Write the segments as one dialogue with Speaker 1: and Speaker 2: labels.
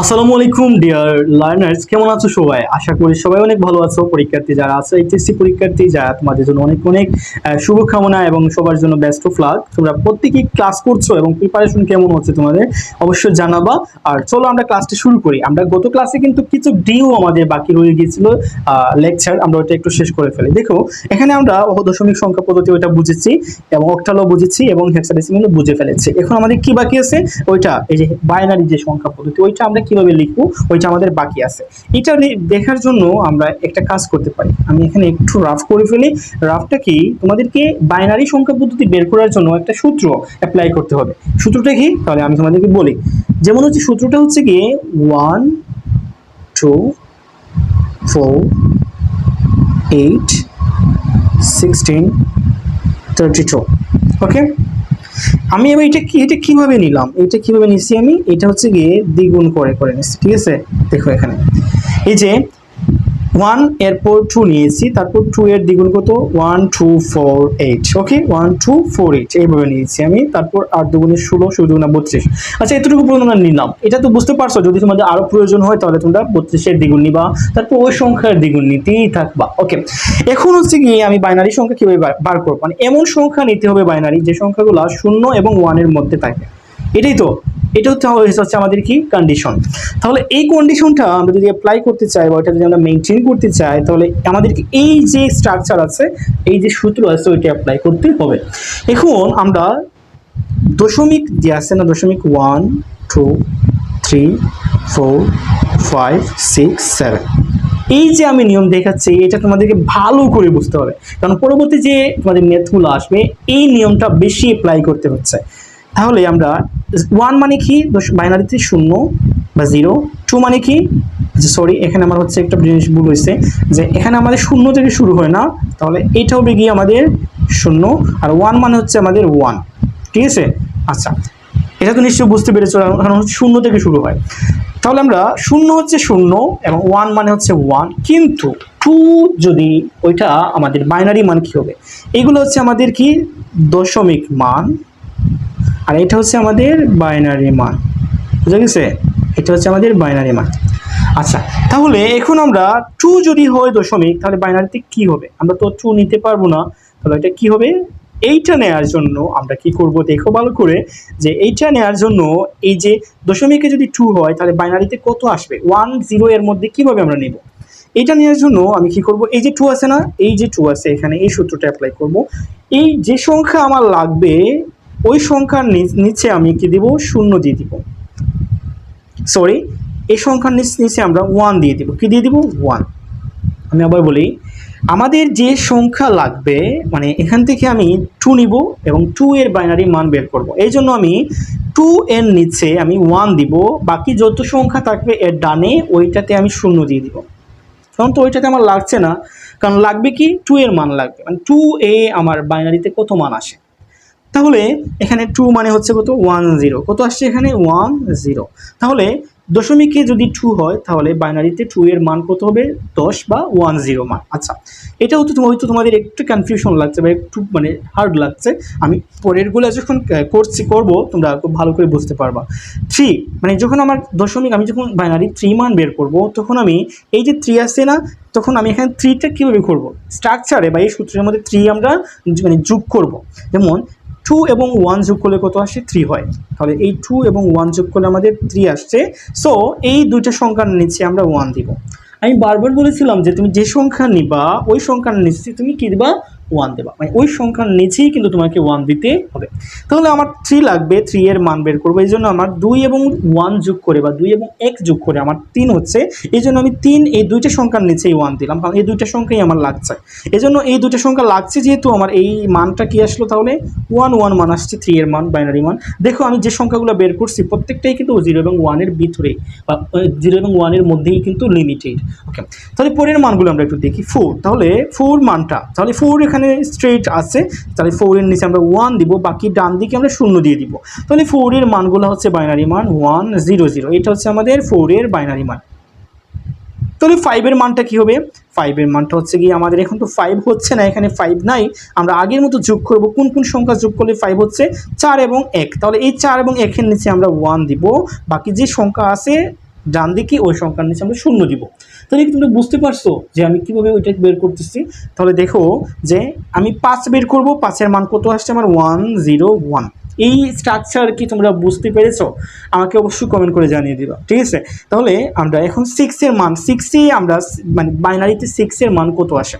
Speaker 1: আসসালামু আলাইকুম, dear learners. কেমন আছো সবাই? আশা করি সবাই অনেক ভালো আছো। পরীক্ষার্থী যারা আছে, এইচএসসি পরীক্ষার্থী, যারা তোমাদের জন্য অনেক অনেক শুভকামনা এবং সবার জন্য বেস্ট অফ লাক তোমরা প্রত্যেকেই ক্লাস করছ এবং প্রিপারেশন কেমন হচ্ছে তোমাদের অবশ্যই জানাবা। আর চলো আমরা ক্লাসটি শুরু করি। আমরা গত ক্লাসে কিন্তু কিছু ডিও আমাদের বাকি রয়ে গিয়েছিল লেকচার আমরা ওটা একটু শেষ করে ফেলি। দেখো, এখানে আমরা দশমিক সংখ্যা পদ্ধতি ওইটা বুঝেছি এবং অক্টালও বুঝেছি এবং হেক্সাডেসিমালও বুঝে ফেলেছি। এখন আমাদের কি বাকি আছে? ওইটা, এই যে বাইনারি যে সংখ্যা পদ্ধতি, ওইটা আমরা কীভাবে লিখব, ওইটা আমাদের বাকি আছে। এটা দেখার জন্য আমরা একটা কাজ করতে পারি। আমি এখানে একটু রাফ করে ফেলি। রাফটা কি? তোমাদেরকে বাইনারি সংখ্যা পদ্ধতি বের করার জন্য একটা সূত্র অ্যাপ্লাই করতে হবে। সূত্রটা কি? তাহলে আমি তোমাদেরকে বলি। যেমন হচ্ছে সূত্রটা হচ্ছে কি one two four eight sixteen thirty two okay আমি এবার এটা কি এটা কীভাবে নিলাম? এটা কীভাবে নিছি আমি? এটা হচ্ছে গিয়ে দ্বিগুণ করে করে নিচ্ছি, ঠিক আছে? দেখো এখানে। এই যে ওয়ান এরপর টু নিয়েছি, তারপর টু এর দ্বিগুণ কত? One two four eight okay one two four eight এইভাবে নিয়েছি আমি, তারপর আট দুগুণে ষোলো ষোলো দুগুণে বত্রিশ। আচ্ছা এতটুকু পর্যন্ত নিলাম। এটা তো বুঝতে পারছ, যদি তোমাদের আরও প্রয়োজন হয়, তাহলে তোমরা বত্রিশের দ্বিগুণ নিবা, তারপর ওই সংখ্যার দ্বিগুণ নিতেই থাকবা ওকে এখন হচ্ছে গিয়ে আমি বাইনারি সংখ্যা কীভাবে বার করব? মানে এমন সংখ্যা নিতে হবে বাইনারি যে সংখ্যাগুলো শূন্য এবং ওয়ানের মধ্যে থাকে। এটাই তো, এটা হচ্ছে হচ্ছে আমাদের কি কন্ডিশন তাহলে এই কন্ডিশনটা আমরা যদি অ্যাপ্লাই করতে চাই বা ওটা যদি আমরা মেনটেন করতে চাই, তাহলে আমাদেরকে এই যে স্ট্রাকচার আছে, এই যে সূত্র আছে, ওইটা অ্যাপ্লাই করতে হবে। এখন আমরা দশমিক যে আছে না, দশমিক one two three four five six seven এই যে আমি নিয়ম দেখাচ্ছি, এটা তোমাদেরকে ভালো করে বুঝতে হবে। কারণ পরবর্তী যে তোমাদের মেথগুলো আসবে, এই নিয়মটা বেশি অ্যাপ্লাই করতে হচ্ছে। তাহলে আমরা ওয়ান মানে কি? বাইনারিতে শূন্য বা জিরো টু মানে কি? যে সরি এখানে আমার হচ্ছে একটা জিনিস ভুল হয়েছে যে এখানে আমাদের শূন্য থেকে শুরু হয় না, তাহলে এইটা হবে গিয়ে আমাদের শূন্য আর ওয়ান মানে হচ্ছে আমাদের ওয়ান ঠিক আছে? আচ্ছা এটা তো নিশ্চয়ই বুঝতে পেরেছ কারণ হচ্ছে শূন্য থেকে শুরু হয়। তাহলে আমরা শূন্য হচ্ছে শূন্য এবং ওয়ান মানে হচ্ছে ওয়ান কিন্তু টু যদি ওইটা আমাদের বাইনারি মান কি হবে? এগুলো হচ্ছে আমাদের কি? দশমিক মান আর এটা হচ্ছে আমাদের বাইনারি মান। বুঝা গেছে? এটা হচ্ছে আমাদের বাইনারি মান। আচ্ছা তাহলে এখন আমরা টু যদি হয় দশমিক, তাহলে বাইনারিতে কি হবে? আমরা তো টু নিতে পারব না। তাহলে এটা কি হবে? এইটা নেয়ার জন্য আমরা কি করব? দেখো ভালো করে যে এইটা নেয়ার জন্য এই যে দশমিকে যদি টু হয়, তাহলে বাইনারিতে কত আসবে? ওয়ান জিরো এর মধ্যে কীভাবে আমরা নেব? এইটা নেওয়ার জন্য আমি কি করব? এই যে টু আছে না? এই যে টু আছে, এখানে এই সূত্রটা অ্যাপ্লাই করব। এই যে সংখ্যা আমার লাগবে ওই সংখ্যার নিচে আমি কি দিব? শূন্য দিয়ে দিব। সরি এই সংখ্যার নিচে আমরা ওয়ান দিয়ে দিব। কি দিয়ে দিব? ওয়ান আমি আবার বলি, আমাদের যে সংখ্যা লাগবে মানে এখান থেকে আমি টু নিব এবং টু এর বাইনারি মান বের করব। এই জন্য আমি টু এর নিচে আমি ওয়ান দিব। বাকি যত সংখ্যা থাকবে এর ডানে ওইটাতে আমি শূন্য দিয়ে দিব। কারণ তো ওইটাতে আমার লাগছে না। কারণ লাগবে কি? টু এর মান লাগবে। মানে টু এ আমার বাইনারিতে কত মান আসে? তাহলে এখানে টু মানে হচ্ছে কত? ওয়ান জিরো কত আসছে এখানে? ওয়ান জিরো তাহলে দশমিকে যদি টু হয়, তাহলে বাইনারিতে টু এর মান কত হবে? দশ বা ওয়ান জিরো মান। আচ্ছা এটাও তো তোমার হয়তো তোমাদের একটু কনফিউশন লাগছে বা একটু মানে হার্ড লাগছে। আমি পরেরগুলো যখন করছি, করব, তোমরা খুব ভালো করে বুঝতে পারবা। থ্রি মানে যখন আমার দশমিক, আমি যখন বাইনারি থ্রি মান বের করব, তখন আমি এই যে থ্রি আসছে না, তখন আমি এখানে থ্রিটা কীভাবে করব? স্ট্রাকচারে বা এই সূত্রের মধ্যে থ্রি আমরা মানে যোগ করব। যেমন টু এবং ওয়ান যোগ করলে কত আসে থ্রি হয়। তাহলে এই টু এবং ওয়ান যোগ করলে আমাদের থ্রি আসছে। সো এই দুইটা সংখ্যার নিচে আমরা ওয়ান দিব। আমি বারবার বলেছিলাম যে তুমি যে সংখ্যা নিবা, ওই সংখ্যার নিচে তুমি কী দিবা? ওয়ান দেবা। মানে ওই সংখ্যার নিচেই কিন্তু তোমাকে ওয়ান দিতে হবে। তাহলে আমার থ্রি লাগবে থ্রি এর মান বের করব। এই জন্য আমার দুই এবং ওয়ান যোগ করে বা দুই এবং এক যোগ করে আমার তিন হচ্ছে। এই জন্য আমি তিন, এই দুইটা সংখ্যার নিচেই ওয়ান দিলাম। কারণ এই দুইটা সংখ্যাই আমার লাগছে। এই জন্য এই দুইটা সংখ্যা লাগছে যেহেতু আমার এই মানটা কি আসলো তাহলে? ওয়ান ওয়ান মান আসছে থ্রি এর মান বাইনারি মান। দেখো আমি যে সংখ্যাগুলো বের করছি, প্রত্যেকটাই কিন্তু জিরো এবং ওয়ানের ভিতরেই বা জিরো এবং ওয়ানের মধ্যেই কিন্তু লিমিটেড ওকে তাহলে পরের মানগুলো আমরা একটু দেখি। ফোর তাহলে ফোর মানটা, তাহলে ফোর এখানে স্ট্রেট আছে। তাহলে ফোরের নিচে আমরা ওয়ান দিব, বাকি ডান দিকে আমরা শূন্য দিয়ে দিব। তাহলে ফোরের মানগুলো হচ্ছে বাইনারি মান ওয়ান জিরো জিরো এটা হচ্ছে আমাদের ফোরের বাইনারি মান। তাহলে ফাইভের মানটা কি হবে? ফাইভের মানটা হচ্ছে কি আমাদের এখন তো ফাইভ হচ্ছে না, এখানে ফাইভ নাই। আমরা আগের মতো যোগ করব, কোন কোন সংখ্যা যোগ করলে ফাইভ হচ্ছে? চার এবং এক। তাহলে এই চার এবং একের নিচে আমরা ওয়ান দিব। বাকি যে সংখ্যা আছে, ডান দিকে ওই সংখ্যার নিচে আমরা শূন্য দিব। তাহলে কি তোমরা বুঝতে পারছ যে আমি কীভাবে ওইটা বের করতেছি? তাহলে দেখো যে আমি পাঁচ বের করব, পাঁচের মান কত আসছে আমার? One, zero, one. এই স্ট্রাকচার কি তোমরা বুঝতে পেরেছ? আমাকে অবশ্যই কমেন্ট করে জানিয়ে দিবা, ঠিক আছে? তাহলে আমরা এখন সিক্সের মান সিক্সে আমরা মানে বাইনারিতে সিক্সের মান কত আসে?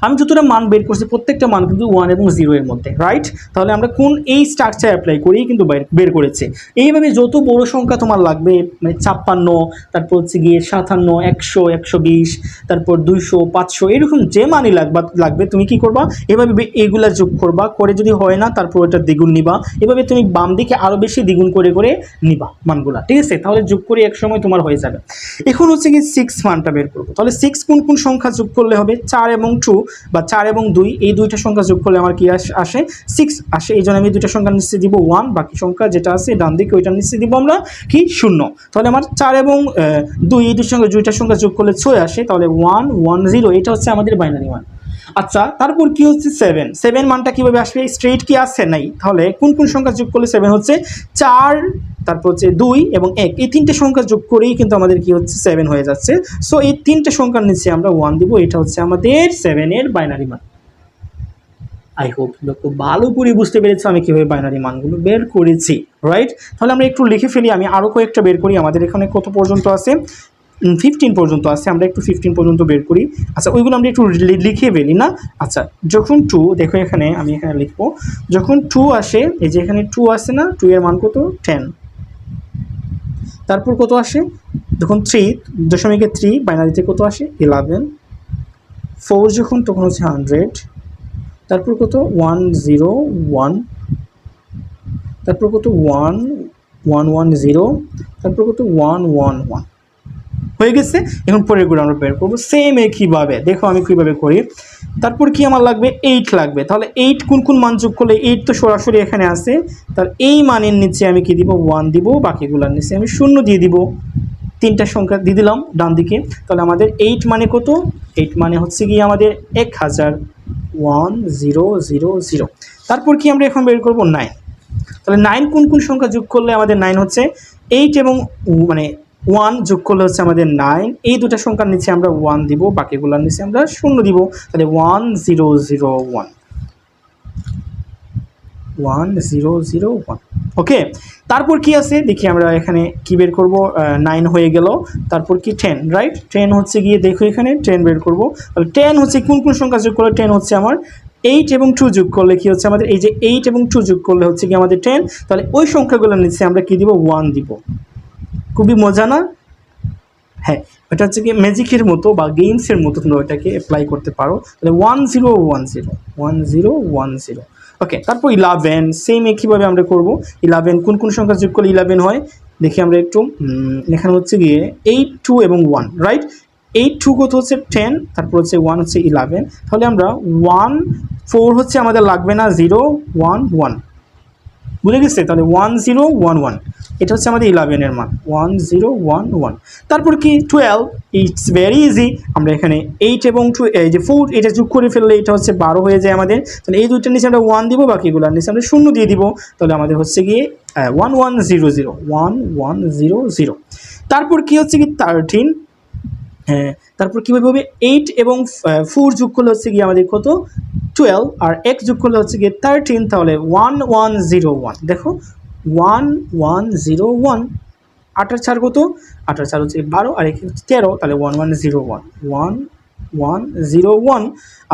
Speaker 1: আমি যতটা মান বের করছি, প্রত্যেকটা মান কিন্তু ওয়ান এবং জিরো এর মধ্যে রাইট তাহলে আমরা কোন এই স্ট্রাকচার অ্যাপ্লাই করেই কিন্তু বের- করেছে। এইভাবে যত বড় সংখ্যা তোমার লাগবে মানে ছাপ্পান্ন, তারপর হচ্ছে গিয়ে সাতান্ন, একশো একশো বিশ, তারপর দুইশো, পাঁচশো, এরকম যে মানই লাগবা, লাগবে, তুমি কি করবা? এভাবে এগুলা যোগ করবা, করে যদি হয় না, তারপর ওটা দ্বিগুণ নিবা। এভাবে তুমি বাম দিকে আরও বেশি দ্বিগুণ করে করে নিবা মানগুলা, ঠিক আছে? তাহলে যোগ করে এক সময় তোমার হয়ে যাবে। এখন হচ্ছে কি সিক্স মানটা বের করব। তাহলে সিক্স কোন কোন সংখ্যা যোগ করলে হবে? চার এবং টু বা চার এবং দুই, এই দুইটা সংখ্যা যোগ করলে আমার কি আস- সিক্স আসে। এই জন্য আমি দুইটা সংখ্যা নিশ্চয় দিব ওয়ান বাকি সংখ্যা যেটা আছে ডান দিকে ওইটা নিশ্চয় দিব আমরা কি? শূন্য। তাহলে আমার চার এবং দুই, এই দুই সংখ্যা দুইটা সংখ্যা যোগ করলে ছয় আসে, তাহলে ওয়ান ওয়ান জিরো এটা হচ্ছে আমাদের বাইনারি মান আচ্ছা তারপর কি হচ্ছে সেভেন সেভেন মানটা কীভাবে আসবে? স্ট্রেট কি আসছে নাই। তাহলে কোন কোন সংখ্যা যোগ করলে সেভেন হচ্ছে চার, তারপর হচ্ছে দুই এবং এক। এই তিনটে সংখ্যা যোগ করেই কিন্তু আমাদের কি হচ্ছে সেভেন হয়ে যাচ্ছে। সো এই তিনটে সংখ্যার নিচে আমরা ওয়ান দিব। এটা হচ্ছে আমাদের সেভেনের বাইনারি মান। আই হোপ খুব ভালো করে বুঝতে পেরেছ আমি কীভাবে বাইনারি মানগুলো বের করেছি রাইট তাহলে আমরা একটু লিখে ফেলি। আমি আরও কয়েকটা বের করি। আমাদের এখানে কত পর্যন্ত আছে? ফিফটিন পর্যন্ত আছে, আমরা একটু ফিফটিন পর্যন্ত বের করি। আচ্ছা ওইগুলো আমরা একটু লিখে ফেলি, না? আচ্ছা যখন টু দেখো এখানে, আমি এখানে লিখব। যখন টু আসে, এই যে এখানে টু আসে না টু এর মান কত? টেন তারপর কত আসে? যখন থ্রি দশমিকে থ্রি বাইনারিতে কত আসে? ইলেভেন ফোর যখন, তখন হচ্ছে হান্ড্রেড তারপর কত? ওয়ান জিরো ওয়ান তারপর কত? ওয়ান ওয়ান ওয়ান জিরো তারপর কত? ওয়ান ওয়ান ওয়ান হয়ে গেছে, এখন পরেরগুলো আমরা বের করব। সেম এ কীভাবে? দেখো আমি কীভাবে করি। তারপর কি আমার লাগবে? এইট লাগবে। তাহলে এইট কোন কোন মান যোগ করলে এইট তো সরাসরি এখানে আছে। তার এই মানের নিচে আমি কি দিব? ওয়ান দিব, বাকিগুলোর নিচে আমি শূন্য দিয়ে দিব। তিনটা সংখ্যা দিয়ে দিলাম, ডান দিকে। তাহলে আমাদের এইট মানে কত? এইট মানে হচ্ছে কি আমাদের এক হাজার ওয়ান জিরো জিরো জিরো তারপর কি আমরা এখন বের করব? নাইন তাহলে নাইন কোন কোন সংখ্যা যোগ করলে আমাদের নাইন হচ্ছে এইট এবং মানে ওয়ান যোগ করলে হচ্ছে আমাদের নাইন। এই দুটো সংখ্যার নিচে আমরা ওয়ান দিব, বাকিগুলোর নিচে আমরা শূন্য দিব। তাহলে one zero zero one. One zero zero one. Okay? তারপর কি আছে? দেখি আমরা এখানে কি বের করব? নাইন হয়ে গেল। তারপর কি? Ten, right? টেন হচ্ছে গিয়ে দেখো এখানে, টেন বের করব। তাহলে টেন হচ্ছে কোন কোন সংখ্যা যোগ করলে? টেন হচ্ছে আমার এইট এবং টু যোগ করলে কি হচ্ছে আমাদের? এই যে এইট এবং টু যোগ করলে হচ্ছে কি আমাদের টেন? তাহলে ওই সংখ্যাগুলোর নিচে আমরা কি দিব? ওয়ান দিব। খুবই মজা না? হ্যাঁ এটা হচ্ছে কি ম্যাজিকের মতো বা গেমসের মতো তোমরা ওটাকে অ্যাপ্লাই করতে পারো। তাহলে one zero one zero one zero one zero okay তারপর ইলেভেন সেম কীভাবে আমরা করব? ইলেভেন কোন কোন সংখ্যা যোগ করলে ইলেভেন হয়? দেখি আমরা একটু এখানে হচ্ছে গিয়ে এইট টু এবং ওয়ান রাইট এইট টু কত হচ্ছে? টেন তারপর হচ্ছে ওয়ান হচ্ছে ইলেভেন তাহলে আমরা ওয়ান ফোর হচ্ছে আমাদের লাগবে না জিরো ওয়ান ওয়ান বুঝে গেছে? তাহলে ওয়ান জিরো ওয়ান ওয়ান এটা হচ্ছে আমাদের ইলেভেনের মান ওয়ান জিরো ওয়ান ওয়ান তারপর কি? টুয়েলভ ইটস ভেরি ইজি আমরা এখানে এইট এবং টু এই যে ফোর এটা যোগ করে ফেললে এটা হচ্ছে বারো হয়ে যায় আমাদের। তাহলে এই দুইটার নিচে আমরা ওয়ান দিব, বাকিগুলোর নিচে আমরা শূন্য দিয়ে দিব। তাহলে আমাদের হচ্ছে গিয়ে one one zero zero one one zero zero তারপর কি হচ্ছে কি থার্টিন হ্যাঁ তারপর কীভাবে হবে? এইট এবং ফোর যোগ করলে হচ্ছে গিয়ে আমাদের কত? টুয়েলভ আর এক যোগ করলে হচ্ছে গিয়ে থার্টিন তাহলে ওয়ান ওয়ান জিরো ওয়ান দেখো ওয়ান ওয়ান জিরো ওয়ান আটার চার কত? আটার চার হচ্ছে বারো, আর একে হচ্ছে তেরো, তাহলে one one zero one one one zero one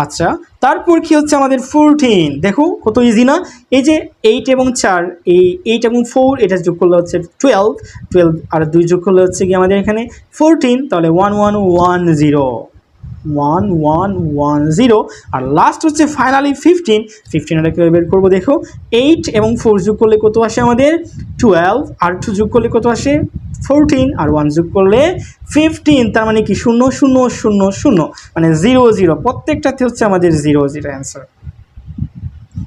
Speaker 1: আচ্ছা তারপর কি হচ্ছে আমাদের ফোরটিন দেখো, কত ইজি না? এই যে এইট এবং চার, এই এইট এবং ফোর এটা যোগ করলে হচ্ছে টুয়েলভ টুয়েলভ আর দুই যোগ করলে হচ্ছে কি আমাদের এখানে ফোরটিন তাহলে one one one zero one one one zero আর লাস্ট হচ্ছে ফাইনালি ফিফটিন ফিফটিন এটা কীভাবে বের করব, দেখো। এইট এবং ফোর যোগ করলে কত আসে আমাদের? টুয়েলভ আর টু যোগ করলে কত আসে? ফোরটিন আর ওয়ান যোগ করলে ফিফটিন তার মানে কি? শূন্য শূন্য শূন্য শূন্য। মানে জিরো জিরো প্রত্যেকটাতে হচ্ছে আমাদের জিরো জিরো অ্যান্সার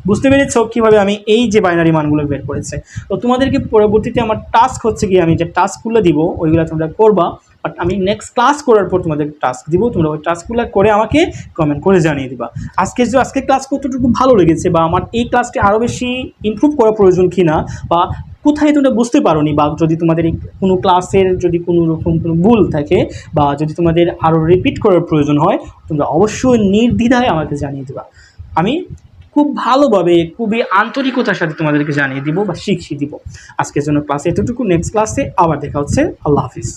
Speaker 1: বুঝতে পেরেছ কীভাবে আমি এই যে বাইনারি মানগুলো বের করেছে? তো তোমাদেরকে পরবর্তীতে আমার টাস্ক হচ্ছে কি আমি যে টাস্কগুলো দিব, ওইগুলো তোমরা করবা। বাট আমি নেক্সট ক্লাস করার পর তোমাদের টাস্ক দিব, তোমরা ওই টাস্কগুলো করে আমাকে কমেন্ট করে জানিয়ে দিবা। আজকে যে, আজকে ক্লাস কতটুকু ভালো লেগেছে বা আমার এই ক্লাসটি আরও বেশি ইমপ্রুভ করা প্রয়োজন কি না বা কোথায় তোমরা বুঝতে পারোনি বা যদি তোমাদের কোনো ক্লাসের যদি কোনো রকম কোনো ভুল থাকে বা যদি তোমাদের আরও রিপিট করার প্রয়োজন হয়, তোমরা অবশ্যই নির্দ্বিধায় আমাকে জানিয়ে দেবা। আমি খুব ভালোভাবে, খুবই আন্তরিকতার সাথে তোমাদেরকে জানিয়ে দিব বা শিখিয়ে দিব। আজকের জন্য ক্লাসে এতটুকু নেক্সট ক্লাসে আবার দেখা হচ্ছে। আল্লাহ হাফিজ।